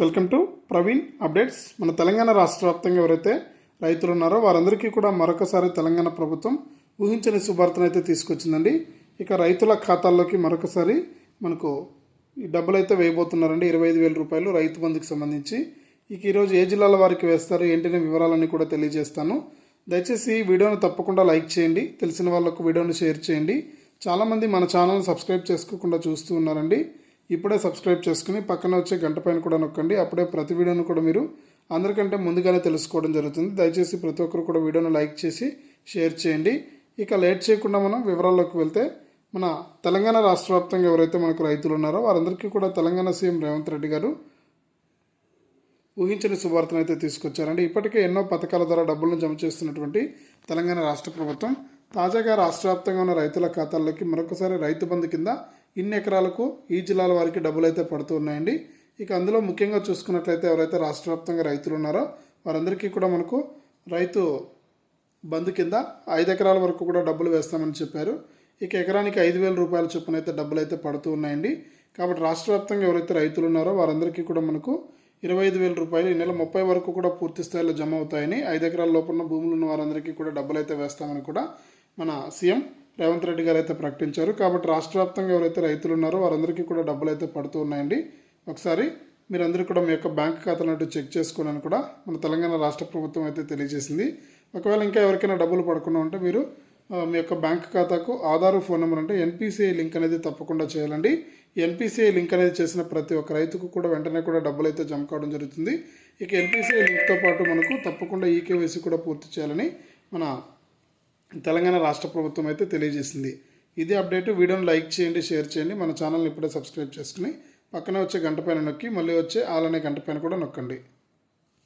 Welcome to Praveen updates. మన తెలంగాణ రాష్ట్ర వ్యాప్తంగా ఎవరైతే రైతులు ఉన్నారో వారందరికీ కూడా మరొకసారి తెలంగాణ ప్రభుత్వం ఊహించని శుభార్తను అయితే తీసుకొచ్చిందండి. ఇక రైతుల ఖాతాల్లోకి మరొకసారి మనకు ఈ డబ్బులు అయితే వేయబోతున్నారండి. ఇరవై ఐదు వేల రూపాయలు రైతు బంధుకి సంబంధించి. ఇక ఈరోజు ఏ జిల్లాల వారికి వేస్తారు? ఏంటనే వివరాలన్నీ కూడా తెలియజేస్తాను. దయచేసి ఈ వీడియోను తప్పకుండా లైక్ చేయండి. తెలిసిన వాళ్ళకు వీడియోను షేర్ చేయండి. చాలామంది మన ఛానల్ని సబ్స్క్రైబ్ చేసుకోకుండా చూస్తూ ఉన్నారండి. ఇప్పుడే సబ్స్క్రైబ్ చేసుకుని పక్కన వచ్చే గంట పైన కూడా నొక్కండి. అప్పుడే ప్రతి వీడియోను కూడా మీరు అందరికంటే ముందుగానే తెలుసుకోవడం జరుగుతుంది. దయచేసి ప్రతి ఒక్కరు కూడా వీడియోను లైక్ చేసి షేర్ చేయండి. ఇక లేట్ చేయకుండా మనం వివరాల్లోకి వెళ్తే మన తెలంగాణ రాష్ట్ర వ్యాప్తంగా ఎవరైతే మనకు రైతులు ఉన్నారో వారందరికీ కూడా తెలంగాణ సీఎం రేవంత్ రెడ్డి గారు ఊహించని శుభార్తను అయితే తీసుకొచ్చారండి. ఇప్పటికే ఎన్నో పథకాల ద్వారా డబ్బులను జమ చేస్తున్నటువంటి తెలంగాణ రాష్ట్ర ప్రభుత్వం తాజాగా రాష్ట్ర వ్యాప్తంగా ఉన్న రైతుల ఖాతాల్లోకి మరొకసారి రైతు బంధు కింద ఇన్ని ఎకరాలకు ఈ జిల్లాల వారికి డబ్బులు అయితే పడుతూ ఉన్నాయండి. ఇక అందులో ముఖ్యంగా చూసుకున్నట్లయితే ఎవరైతే రాష్ట్ర వ్యాప్తంగా రైతులు ఉన్నారో వారందరికీ కూడా మనకు రైతు బంధు కింద ఐదు ఎకరాల వరకు కూడా డబ్బులు వేస్తామని చెప్పారు. ఇక ఎకరానికి ఐదు వేల రూపాయల చొప్పున అయితే డబ్బులు అయితే పడుతూ ఉన్నాయండి. కాబట్టి రాష్ట్ర వ్యాప్తంగా ఎవరైతే రైతులు ఉన్నారో వారందరికీ కూడా మనకు ఇరవై ఐదు వేల రూపాయలు ఈ నెల ముప్పై వరకు కూడా పూర్తి స్థాయిలో జమ అవుతాయని ఐదు ఎకరాల లోపల భూములు ఉన్న వారందరికీ కూడా డబ్బులు అయితే వేస్తామని కూడా మన సీఎం రేవంత్ రెడ్డి గారు అయితే ప్రకటించారు. కాబట్టి రాష్ట్ర వ్యాప్తంగా ఎవరైతే రైతులు ఉన్నారో వారందరికీ కూడా డబ్బులు అయితే పడుతూ ఉన్నాయండి. ఒకసారి మీరందరూ కూడా మీ యొక్క బ్యాంక్ ఖాతాలను చెక్ చేసుకోవాలని కూడా మన తెలంగాణ రాష్ట్ర ప్రభుత్వం అయితే తెలియజేసింది. ఒకవేళ ఇంకా ఎవరికైనా డబ్బులు పడకుండా ఉంటే మీరు మీ యొక్క బ్యాంక్ ఖాతాకు ఆధార్ ఫోన్ నెంబర్ అంటే ఎన్పిసిఐ లింక్ అనేది తప్పకుండా చేయాలండి. ఎన్పిసిఐ లింక్ అనేది చేసిన ప్రతి ఒక్క రైతుకు కూడా వెంటనే కూడా డబ్బులు అయితే జమ కావడం జరుగుతుంది. ఇక ఎన్పిసిఐ లింక్తో పాటు మనకు తప్పకుండా ఈకేవైసీ కూడా పూర్తి చేయాలని మన తెలంగాణ రాష్ట్ర ప్రభుత్వం అయితే తెలియజేసింది. ఇది అప్డేట్ వీడియోని లైక్ చేయండి షేర్ చేయండి మన ఛానల్ని ఇప్పుడే సబ్స్క్రైబ్ చేసుకుని పక్కనే వచ్చే గంట పైన నొక్కి మళ్ళీ వచ్చే ఆలనే గంట పైన కూడా నొక్కండి.